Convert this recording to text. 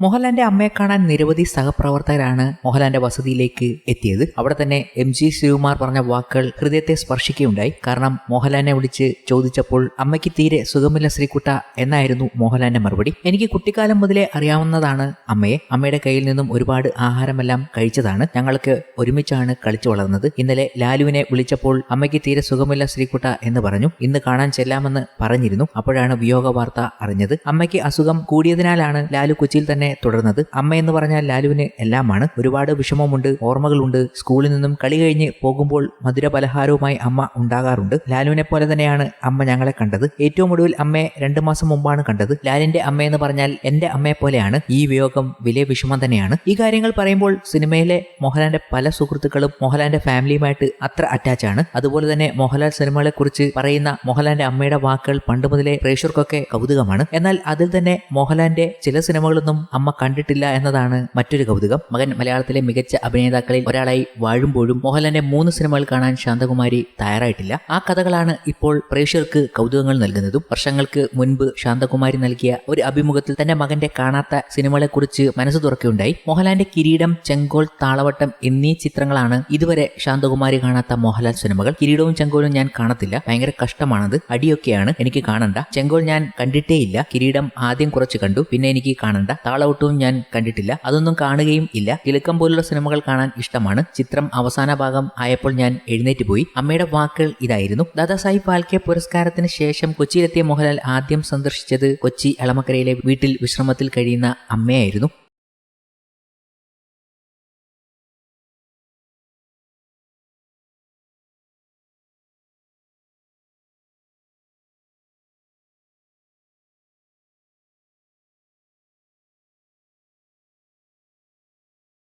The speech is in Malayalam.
മോഹൻലാലിന്റെ അമ്മയെ കാണാൻ നിരവധി സഹപ്രവർത്തകരാണ് മോഹൻലാലിന്റെ വസതിയിലേക്ക് എത്തിയത്. അവിടെ തന്നെ എം ജി ശിവകുമാർ പറഞ്ഞ വാക്കുകൾ ഹൃദയത്തെ സ്പർശിക്കുകയുണ്ടായി. കാരണം മോഹൻലാലിനെ വിളിച്ച് ചോദിച്ചപ്പോൾ അമ്മയ്ക്ക് തീരെ സുഖമില്ല ശ്രീകുട്ട എന്നായിരുന്നു മോഹൻലാലിന്റെ മറുപടി. എനിക്ക് കുട്ടിക്കാലം മുതലേ അറിയാവുന്നതാണ് അമ്മയെ. അമ്മയുടെ കയ്യിൽ നിന്നും ഒരുപാട് ആഹാരമെല്ലാം കഴിച്ചതാണ്. ഞങ്ങൾക്ക് ഒരുമിച്ചാണ് കളിച്ചു വളർന്നത്. ഇന്നലെ ലാലുവിനെ വിളിച്ചപ്പോൾ അമ്മയ്ക്ക് തീരെ സുഖമില്ല ശ്രീകുട്ട എന്ന് പറഞ്ഞു. ഇന്ന് കാണാൻ ചെല്ലാമെന്ന് പറഞ്ഞിരുന്നു. അപ്പോഴാണ് വിയോഗ വാർത്ത അറിഞ്ഞത്. അമ്മയ്ക്ക് അസുഖം കൂടിയതിനാലാണ് ലാലു കൊച്ചിയിൽ തന്നെ തുടർന്നത്. അമ്മ എന്ന് പറഞ്ഞാൽ ലാലുവിന് എല്ലാമാണ്. ഒരുപാട് വിഷമമുണ്ട് ഓർമ്മകളുണ്ട്. സ്കൂളിൽ നിന്നും കളി കഴിഞ്ഞ് പോകുമ്പോൾ മധുര പലഹാരവുമായി അമ്മ ഉണ്ടാകാറുണ്ട്. ലാലുവിനെ പോലെ തന്നെയാണ് അമ്മ ഞങ്ങളെ കണ്ടത്. ഏറ്റവും ഒടുവിൽ അമ്മയെ രണ്ടു മാസം മുമ്പാണ് കണ്ടത്. ലാലിന്റെ അമ്മയെന്ന് പറഞ്ഞാൽ എന്റെ അമ്മയെ പോലെയാണ്. ഈ വിയോഗം വലിയ വിഷമം തന്നെയാണ്. ഈ കാര്യങ്ങൾ പറയുമ്പോൾ സിനിമയിലെ മോഹൻലാലിന്റെ പല സുഹൃത്തുക്കളും മോഹൻലാലിന്റെ ഫാമിലിയുമായിട്ട് അത്ര അറ്റാച്ച് ആണ്. അതുപോലെ തന്നെ മോഹൻലാൽ സിനിമകളെ കുറിച്ച് പറയുന്ന മോഹൻലാലിന്റെ അമ്മയുടെ വാക്കുകൾ പണ്ട് മുതലേ പ്രേക്ഷകർക്കൊക്കെ കൗതുകമാണ്. എന്നാൽ അതിൽ തന്നെ മോഹൻലാലിന്റെ ചില സിനിമകളൊന്നും അമ്മ കണ്ടിട്ടില്ല എന്നതാണ് മറ്റൊരു കൗതുകം. മകൻ മലയാളത്തിലെ മികച്ച അഭിനേതാക്കളിൽ ഒരാളായി വാഴുമ്പോഴും മോഹൻലാലിന്റെ മൂന്ന് സിനിമകൾ കാണാൻ ശാന്തകുമാരി തയ്യാറായിട്ടില്ല. ആ കഥകളാണ് ഇപ്പോൾ പ്രേക്ഷകർക്ക് കൗതുകങ്ങൾ നൽകുന്നതും. വർഷങ്ങൾക്ക് മുൻപ് ശാന്തകുമാരി നൽകിയ ഒരു അഭിമുഖത്തിൽ തന്റെ മകന്റെ കാണാത്ത സിനിമകളെക്കുറിച്ച് മനസ്സ് തുറക്കുകയുണ്ടായി. മോഹൻലാലിന്റെ കിരീടം ചെങ്കോൾ താളവട്ടം എന്നീ ചിത്രങ്ങളാണ് ഇതുവരെ ശാന്തകുമാരി കാണാത്ത മോഹൻലാൽ സിനിമകൾ. കിരീടവും ചെങ്കോലും ഞാൻ കാണത്തില്ല. ഭയങ്കര കഷ്ടമാണത്. അടിയൊക്കെയാണ് എനിക്ക് കാണണ്ട. ചെങ്കോൾ ഞാൻ കണ്ടിട്ടേയില്ല. കിരീടം ആദ്യം കുറച്ച് കണ്ടു. പിന്നെ എനിക്ക് കാണണ്ട. താളവട്ടവും ഞാൻ കണ്ടിട്ടില്ല. അതൊന്നും കാണുകയും ഇല്ല. കിലുക്കം പോലുള്ള സിനിമകൾ കാണാൻ ഇഷ്ടമാണ്. ചിത്രം അവസാന ഭാഗം ആയപ്പോൾ ഞാൻ എഴുന്നേറ്റ് പോയി. അമ്മയുടെ വാക്കുകൾ ഇതായിരുന്നു. ദാദാസാഹിബ് പാൽക്കെ പുരസ്കാരത്തിന് ശേഷം കൊച്ചിയിലെത്തിയ മോഹൻലാൽ ആദ്യം സന്ദർശിച്ചത് കൊച്ചി എളമക്കരയിലെ വീട്ടിൽ വിശ്രമത്തിൽ കഴിയുന്ന അമ്മയായിരുന്നു.